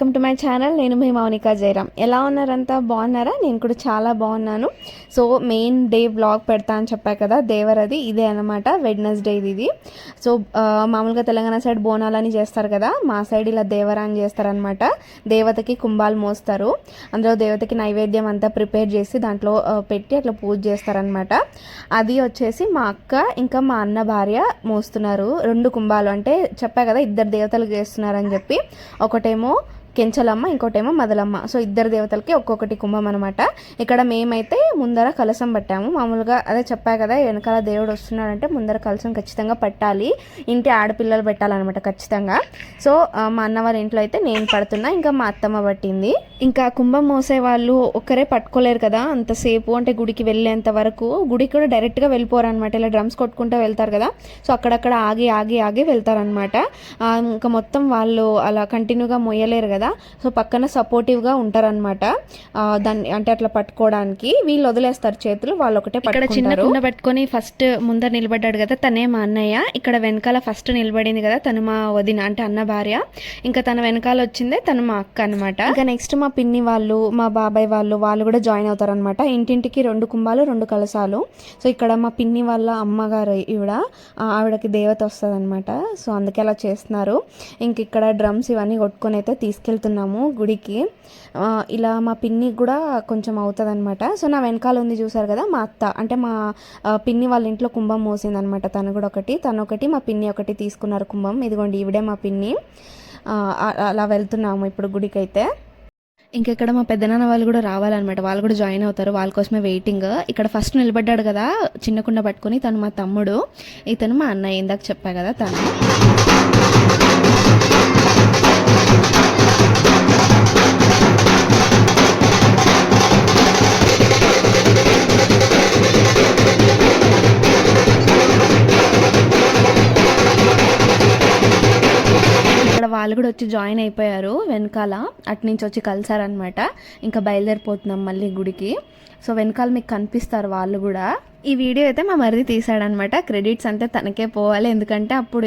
Welcome to my channel. నేను మీ మౌనిక జయరామ్ ఎలా ఉన్నారంతా? బాగున్నారా? నేను కూడా చాలా బాగున్నాను. సో మెయిన్ డే బ్లాగ్ పెడతా అని చెప్పా కదా దేవరది. ఇదే అనమాట వెడ్నెస్డే ఇది సో మామూలుగా తెలంగాణ సైడ్ బోనాలని చేస్తారు కదా మా సైడ్ ఇలా దేవరా అని చేస్తారనమాట దేవతకి కుంభాలు మోస్తారు. అందులో దేవతకి నైవేద్యం అంతా ప్రిపేర్ చేసి దాంట్లో పెట్టి అట్లా పూజ చేస్తారనమాట అది వచ్చేసి మా అక్క ఇంకా మా అన్న భార్య మోస్తున్నారు. రెండు కుంభాలు. అంటే చెప్పా కదా ఇద్దరు దేవతలు చేస్తున్నారని చెప్పి. ఒకటేమో కెంచలమ్మ ఇంకోటేమో మదలమ్మ. సో ఇద్దరు దేవతలకి ఒక్కొక్కటి కుంభం అనమాట ఇక్కడ మేమైతే ముందర కలసం పట్టాము. మామూలుగా అదే చెప్పా కదా వెనకాల దేవుడు వస్తున్నాడంటే ముందర కలసం ఖచ్చితంగా పట్టాలి. ఇంటి ఆడపిల్లలు పెట్టాలన్నమాట ఖచ్చితంగా. సో మా అన్న వాళ్ళ ఇంట్లో అయితే నేను పడుతున్నా ఇంకా మా అత్తమ్మ పట్టింది. ఇంకా కుంభం మోసే వాళ్ళు ఒక్కరే పట్టుకోలేరు కదా అంతసేపు అంటే గుడికి వెళ్ళేంత వరకు. గుడికి కూడా డైరెక్ట్గా వెళ్ళిపోరు అనమాట ఇలా డ్రమ్స్ కొట్టుకుంటూ వెళ్తారు కదా సో అక్కడక్కడ ఆగి ఆగి ఆగి వెళ్తారనమాట ఇంకా మొత్తం వాళ్ళు అలా కంటిన్యూగా మొయ్యలేరు కదా. సో పక్కన సపోర్టివ్గా ఉంటారనమాట దాన్ని అంటే అట్లా పట్టుకోవడానికి వీళ్ళు వదిలేస్తారు చేతులు వాళ్ళు ఒకటే ఇక్కడ చిన్న కుండ పెట్టుకొని ఫస్ట్ ముందర నిలబడ్డాడు కదా తనే మా అన్నయ్య. ఇక్కడ వెనకాల ఫస్ట్ నిలబడింది కదా తను మా వదిన అంటే అన్న భార్య. ఇంకా తన వెనకాల వచ్చిందే తను మా అక్క అనమాట ఇంకా నెక్స్ట్ మా పిన్ని వాళ్ళు మా బాబాయ్ వాళ్ళు వాళ్ళు కూడా జాయిన్ అవుతారు అనమాట ఇంటింటికి రెండు కుంభాలు రెండు కలసాలు సో ఇక్కడ మా పిన్ని వాళ్ళ అమ్మగారు ఈవిడ ఆవిడకి దేవత వస్తుంది అనమాట సో అందుకే అలా చేస్తున్నారు. ఇంక ఇక్కడ డ్రమ్స్ ఇవన్నీ కొట్టుకొని అయితే తీసుకెళ్తున్నాము గుడికి. ఇలా మా పిన్నికి కూడా కొంచెం అవుతుంది అనమాట సో నా వెనకాల ఉంది చూసారు కదా మా అత్త. అంటే మా పిన్ని వాళ్ళ ఇంట్లో కుంభం మోసిందనమాట తను కూడా ఒకటి తను ఒకటి మా పిన్ని ఒకటి తీసుకున్నారు కుంభం. ఇదిగోండి ఈవిడే మా పిన్ని. అలా వెళ్తున్నాము ఇప్పుడు గుడికి అయితే ఇంకా ఇక్కడ మా పెద్దనాన్న వాళ్ళు కూడా రావాలన్నమాట. వాళ్ళు కూడా జాయిన్ అవుతారు వాళ్ళ కోసమే వెయిటింగ్. ఇక్కడ ఫస్ట్ నిలబడ్డాడు కదా చిన్న కుండ పట్టుకొని తను మా తమ్ముడు. ఇతను మా అన్నయ్య ఇందాక చెప్పా కదా తను. వాళ్ళు కూడా వచ్చి జాయిన్ అయిపోయారు వెనకాల. అటు నుంచి వచ్చి కలిసారనమాట ఇంకా బయలుదేరిపోతున్నాం మళ్ళీ గుడికి. సో వెనకాల మీకు కనిపిస్తారు వాళ్ళు కూడా. ఈ వీడియో అయితే మా మరిది తీసాడనమాట క్రెడిట్స్ అంతే తనకే పోవాలి. ఎందుకంటే అప్పుడు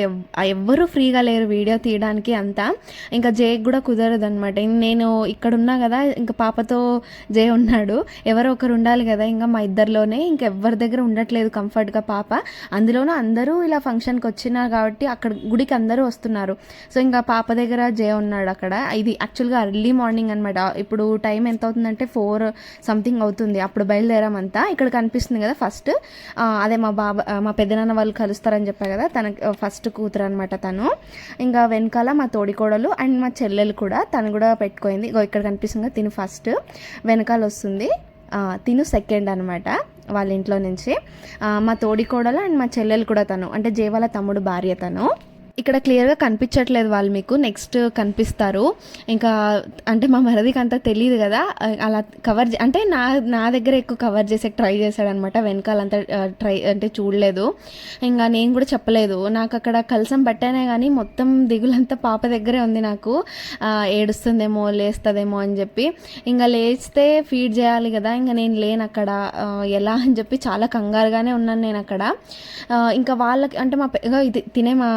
ఎవ్వరూ ఫ్రీగా లేరు వీడియో తీయడానికి అంతా. ఇంకా జేక్ కూడా కుదరదు అనమాట నేను ఇక్కడ ఉన్నా కదా ఇంకా పాపతో జే ఉన్నాడు. ఎవరో ఒకరు ఉండాలి కదా ఇంకా మా ఇద్దరిలోనే ఇంకా ఎవరి దగ్గర ఉండట్లేదు కంఫర్ట్గా పాప. అందులోనూ అందరూ ఇలా ఫంక్షన్కి వచ్చినారు కాబట్టి అక్కడ గుడికి అందరూ వస్తున్నారు. సో ఇంకా పాప దగ్గర జే ఉన్నాడు అక్కడ. ఇది యాక్చువల్గా ఎర్లీ మార్నింగ్ అనమాట. ఇప్పుడు టైం ఎంత అవుతుందంటే ఫోర్ సంథింగ్ అవుతుంది. అప్పుడు బయలుదేరామంతా. ఇక్కడ కనిపిస్తుంది కదా ఫస్ట్ ఫస్ట్. అదే మా బాబా మా పెద్దనాన్న వాళ్ళు కలుస్తారని చెప్పా కదా తన ఫస్ట్ కూతురు అనమాట తను. ఇంకా వెనకాల మా తోడికోడలు అండ్ మా చెల్లెలు కూడా తను కూడా పెట్టుకోయింది ఇక్కడ కనిపిస్తుంది తిను ఫస్ట్. వెనకాల వస్తుంది. తిను సెకండ్ అనమాట వాళ్ళ ఇంట్లో నుంచి. మా తోడికోడలు అండ్ మా చెల్లెలు కూడా తను. అంటే జేవాల తమ్ముడు భార్య తను. ఇక్కడ క్లియర్గా కనిపించట్లేదు వాళ్ళు మీకు. నెక్స్ట్ కనిపిస్తారు. ఇంకా అంటే మా మరదికి అంతా తెలియదు కదా. అలా కవర్ అంటే నా నా దగ్గర ఎక్కువ కవర్ చేసే ట్రై చేశాడనమాట. వెనకాలంతా ట్రై అంటే చూడలేదు. ఇంకా నేను కూడా చెప్పలేదు. నాకు అక్కడ కలసం పట్టానే కానీ మొత్తం దిగులంతా పాప దగ్గరే ఉంది నాకు. ఏడుస్తుందేమో లేస్తుందేమో అని చెప్పి. ఇంకా లేస్తే ఫీడ్ చేయాలి కదా. ఇంకా నేను లేను అక్కడ. ఎలా అని చెప్పి చాలా కంగారుగానే ఉన్నాను నేను అక్కడ. ఇంకా వాళ్ళకి అంటే మా ఇది తినే మా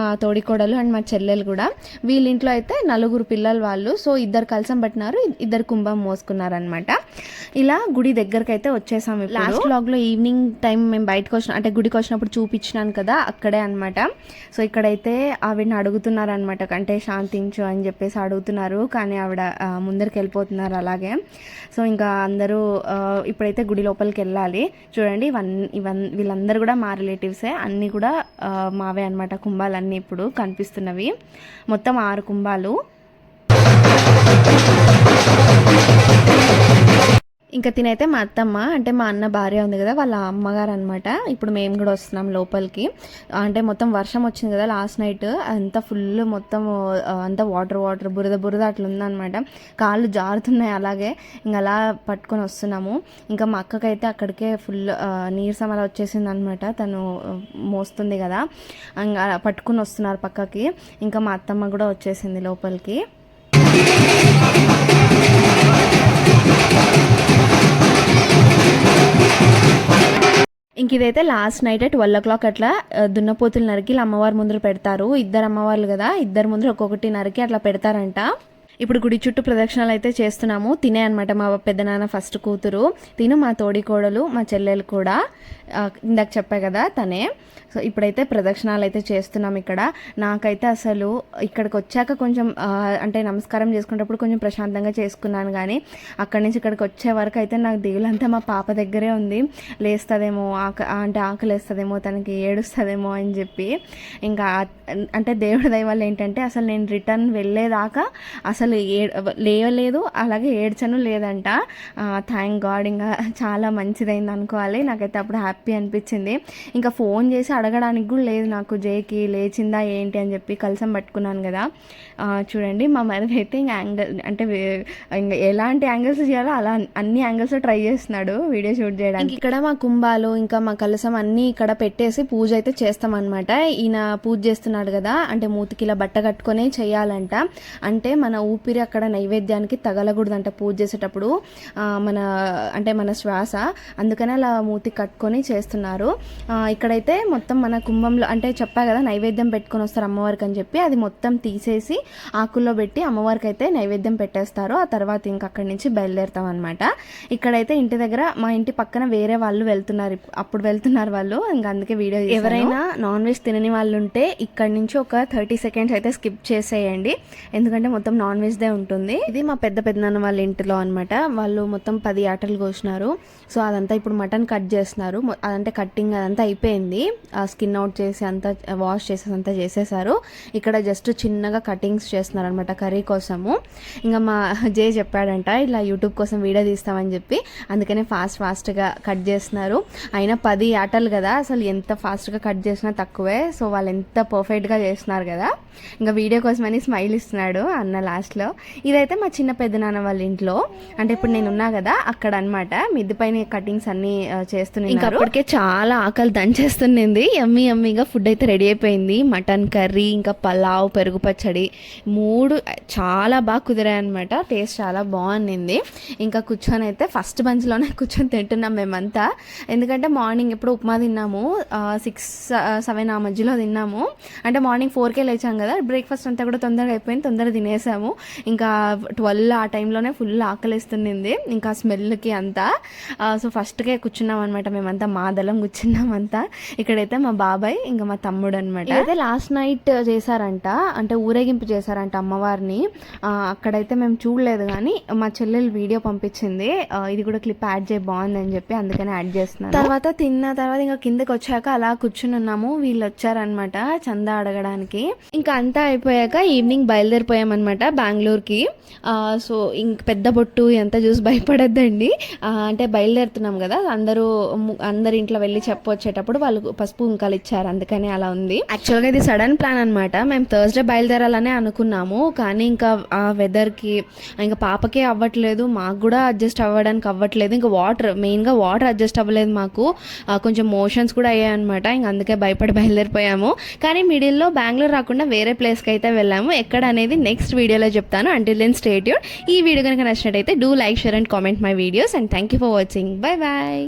తోడికోడలు అండ్ మా చెల్లెలు కూడా. వీళ్ళింట్లో అయితే నలుగురు పిల్లలు వాళ్ళు. సో ఇద్దరు కలసం పట్టినారు. ఇద్దరు కుంభం మోసుకున్నారనమాట ఇలా గుడి దగ్గరికి అయితే వచ్చేసాము లాస్ట్ బ్లాగ్లో ఈవినింగ్ టైం మేము బయటకు వచ్చిన అంటే గుడికి వచ్చినప్పుడు చూపించినాను కదా అక్కడే అనమాట సో ఇక్కడైతే ఆవిడని అడుగుతున్నారనమాట అంటే శాంతించు అని చెప్పేసి అడుగుతున్నారు. కానీ ఆవిడ ముందరికి వెళ్ళిపోతున్నారు అలాగే. సో ఇంకా అందరూ ఇప్పుడైతే గుడి లోపలికి వెళ్ళాలి. చూడండి ఇవన్నీ ఇవన్ వీళ్ళందరూ కూడా మా రిలేటివ్సే అన్నీ కూడా మావే అనమాట కుంభాలన్నీ ఇప్పుడు. కనిపిస్తున్నవి. మొత్తం ఆరు కుంభాలు. ఇంకా తినైతే మా అత్తమ్మ అంటే మా అన్న భార్య ఉంది కదా వాళ్ళ అమ్మగారు అనమాట ఇప్పుడు మేము కూడా వస్తున్నాం లోపలికి. అంటే మొత్తం వర్షం వచ్చింది కదా లాస్ట్ నైట్ అంతా ఫుల్ మొత్తం అంతా వాటర్ వాటర్ బురద బురద అట్లా ఉందన్నమాట. కాళ్ళు జారుతున్నాయి అలాగే. ఇంకా అలా పట్టుకొని వస్తున్నాము. ఇంకా మా అక్కకైతే అక్కడికే ఫుల్ నీరసం అలా వచ్చేసింది అనమాట తను మోస్తుంది కదా. ఇంకా పట్టుకుని వస్తున్నారు పక్కకి. ఇంకా మా అత్తమ్మ కూడా వచ్చేసింది లోపలికి. ఇంక ఇదైతే last night twelve o'clock అట్లా దున్నపోతులు నరికి అమ్మవారి ముందర పెడతారు. ఇద్దరు అమ్మవార్లు కదా ఇద్దరు ముందర ఒక్కొక్కటి నరికి అట్లా పెడతారంట. ఇప్పుడు గుడి చుట్టూ ప్రదక్షిణలు అయితే చేస్తున్నాము. తినే అనమాట మా పెద్దనాన్న ఫస్ట్ కూతురు. తిను మా తోడి కోడలు మా చెల్లెలు కూడా. ఇందాక చెప్పా కదా తనే. సో ఇప్పుడైతే ప్రదక్షిణాలు అయితే చేస్తున్నాం ఇక్కడ. నాకైతే అసలు ఇక్కడికి వచ్చాక కొంచెం అంటే నమస్కారం చేసుకునేటప్పుడు కొంచెం ప్రశాంతంగా చేసుకున్నాను కానీ అక్కడి నుంచి ఇక్కడికి వచ్చే వరకు అయితే నాకు దిగులంతా మా పాప దగ్గరే ఉంది. లేస్తుందేమో ఆక అంటే ఆకలి వేస్తుందేమో తనకి ఏడుస్తుందేమో అని చెప్పి. ఇంకా అంటే దేవుడి దయ వల్ల ఏంటంటే అసలు నేను రిటర్న్ వెళ్ళేదాకా అసలు ఏ లేవలేదు అలాగే ఏడ్చను లేదంట. థ్యాంక్ గాడ్ ఇంకా చాలా మంచిదైంది అనుకోవాలి. నాకైతే అప్పుడు హ్యాపీ అనిపించింది. ఇంకా ఫోన్ చేసి అడగడానికి కూడా లేదు నాకు జేకి లేచిందా ఏంటి అని చెప్పి కలసం పట్టుకున్నాను కదా. చూడండి మా మరిది అయితే ఇంకా యాంగిల్ అంటే ఇంకా ఎలాంటి యాంగిల్స్ చేయాలో అలా అన్ని యాంగిల్స్ ట్రై చేస్తున్నాడు వీడియో షూట్ చేయడానికి. ఇక్కడ మా కుంభాలు ఇంకా మా కలసం అన్నీ ఇక్కడ పెట్టేసి పూజ అయితే చేస్తామన్నమాట. ఈయన పూజ చేస్తున్నాడు కదా అంటే మూతికి ఇలా బట్ట కట్టుకొని చేయాలంట. అంటే మన ఊపిరి అక్కడ నైవేద్యానికి తగలకూడదంట పూజ చేసేటప్పుడు మన అంటే మన శ్వాస. అందుకనే అలా మూతి కట్టుకొని చేస్తున్నారు. ఇక్కడైతే మొత్తం మన కుంభంలో అంటే చెప్పా కదా నైవేద్యం పెట్టుకొని వస్తారు అమ్మవారికి అని చెప్పి అది మొత్తం తీసేసి ఆకుల్లో పెట్టి అమ్మవారికి అయితే నైవేద్యం పెట్టేస్తారు. ఆ తర్వాత ఇంక అక్కడి నుంచి బయలుదేరుతాం అనమాట ఇక్కడైతే ఇంటి దగ్గర మా ఇంటి పక్కన వేరే వాళ్ళు వెళ్తున్నారు. అప్పుడు వెళ్తున్నారు వాళ్ళు. ఇంకా అందుకే వీడియో ఎవరైనా నాన్ వెజ్ తినని వాళ్ళు ఉంటే ఇక్కడ నుంచి ఒక థర్టీ సెకండ్స్ అయితే స్కిప్ చేసేయండి. ఎందుకంటే మొత్తం నాన్ వెజ్ వెన్స్డే ఉంటుంది. ఇది మా పెద్ద పెద్దనాన్న వాళ్ళ ఇంటిలో అనమాట వాళ్ళు మొత్తం పది ఆటలు కోసినారు. సో అదంతా ఇప్పుడు మటన్ కట్ చేస్తున్నారు. అదంటే కట్టింగ్ అదంతా అయిపోయింది. ఆ స్కిన్ అవుట్ చేసి అంతా వాష్ చేసేసి అంతా చేసేసారు. ఇక్కడ జస్ట్ చిన్నగా కటింగ్స్ చేస్తున్నారు అనమాట కర్రీ కోసము. ఇంకా మా జే చెప్పాడంట ఇలా యూట్యూబ్ కోసం వీడియో తీస్తామని చెప్పి. అందుకనే ఫాస్ట్ ఫాస్ట్గా కట్ చేస్తున్నారు. అయినా పది ఆటలు కదా అసలు ఎంత ఫాస్ట్గా కట్ చేసినా తక్కువే. సో వాళ్ళు ఎంత పర్ఫెక్ట్గా చేస్తున్నారు కదా. ఇంకా వీడియో కోసమని స్మైల్ ఇస్తున్నాడు అన్న లాస్ట్లో ఇదైతే మా చిన్న పెద్దనాన్న వాళ్ళ ఇంట్లో. అంటే ఇప్పుడు నేను ఉన్నా కదా అక్కడ అనమాట మిద్ది పైన కటింగ్స్ అన్ని చేస్తున్నాయి ఇంకా అప్పటికే చాలా ఆకలి దంచేస్తుంది ఎమ్మి ఎమ్మిగా ఫుడ్ అయితే రెడీ అయిపోయింది. మటన్ కర్రీ ఇంకా పలావ్ పెరుగు పచ్చడి మూడు చాలా బాగా కుదిరాయి అనమాట టేస్ట్ చాలా బాగుండింది ఇంకా కూర్చొని అయితే ఫస్ట్ బంచ్లోనే కూర్చొని తింటున్నాం మేమంతా. ఎందుకంటే మార్నింగ్ ఎప్పుడు ఉప్మా తిన్నాము. సిక్స్ సెవెన్ ఆ మధ్యలో తిన్నాము. అంటే మార్నింగ్ ఫోర్కే లేచాం కదా. బ్రేక్ఫాస్ట్ అంతా కూడా తొందరగా అయిపోయింది. తొందరగా తినేసాము. ఇంకా ట్వెల్వ్ ఆ టైంలోనే ఫుల్ ఆకలిస్తుంది ఇంకా స్మెల్కి అంతా. సో ఫస్ట్కే కూర్చున్నాం అనమాట మేమంతా మా దళం కూర్చున్నాం అంతా. ఇక్కడైతే మా బాబాయ్ ఇంకా మా తమ్ముడు అనమాట అయితే లాస్ట్ నైట్ చేశారంట అంటే ఊరేగింపు చేశారంట అమ్మవారిని. అక్కడైతే మేము చూడలేదు కానీ మా చెల్లెలు వీడియో పంపించింది. ఇది కూడా క్లిప్ యాడ్ చేయ బాగుంది అని చెప్పి అందుకని యాడ్ చేస్తున్నాను. తర్వాత తిన్న తర్వాత ఇంకా కిందకి వచ్చాక అలా కూర్చుని ఉన్నాము. వీళ్ళు వచ్చారనమాట చందా అడగడానికి. ఇంకా అంతా అయిపోయాక ఈవినింగ్ బయలుదేరిపోయామన్నమాట. బెంగళూరుకి. సో ఇంక పెద్ద బొట్టు ఎంత చూసి భయపడద్దండి. అంటే బయలుదేరుతున్నాం కదా అందరూ అందరి ఇంట్లో వెళ్ళి చెప్పొచ్చేటప్పుడు వాళ్ళు పసుపు ఉంకాలు ఇచ్చారు అందుకని అలా ఉంది. యాక్చువల్గా ఇది సడన్ ప్లాన్ అనమాట మేము థర్స్డే బయలుదేరాలనే అనుకున్నాము కానీ ఇంకా ఆ వెదర్కి ఇంకా పాపకే అవ్వట్లేదు మాకు కూడా అడ్జస్ట్ అవ్వడానికి అవ్వట్లేదు ఇంకా వాటర్ మెయిన్గా వాటర్ అడ్జస్ట్ అవ్వలేదు మాకు. కొంచెం మోషన్స్ కూడా అయ్యాయి అనమాట ఇంకా అందుకే భయపడి బయలుదేరిపోయాము. కానీ మిడిల్లో బెంగళూరు రాకుండా వేరే ప్లేస్కి అయితే వెళ్ళాము. ఎక్కడ అనేది నెక్స్ట్ వీడియోలో చెప్తాను. అంటిల్ దెన్ స్టేట్యూడ్ ఈ వీడియో కనుక నచ్చినట్టయితే do like share and comment my videos and thank you for watching bye bye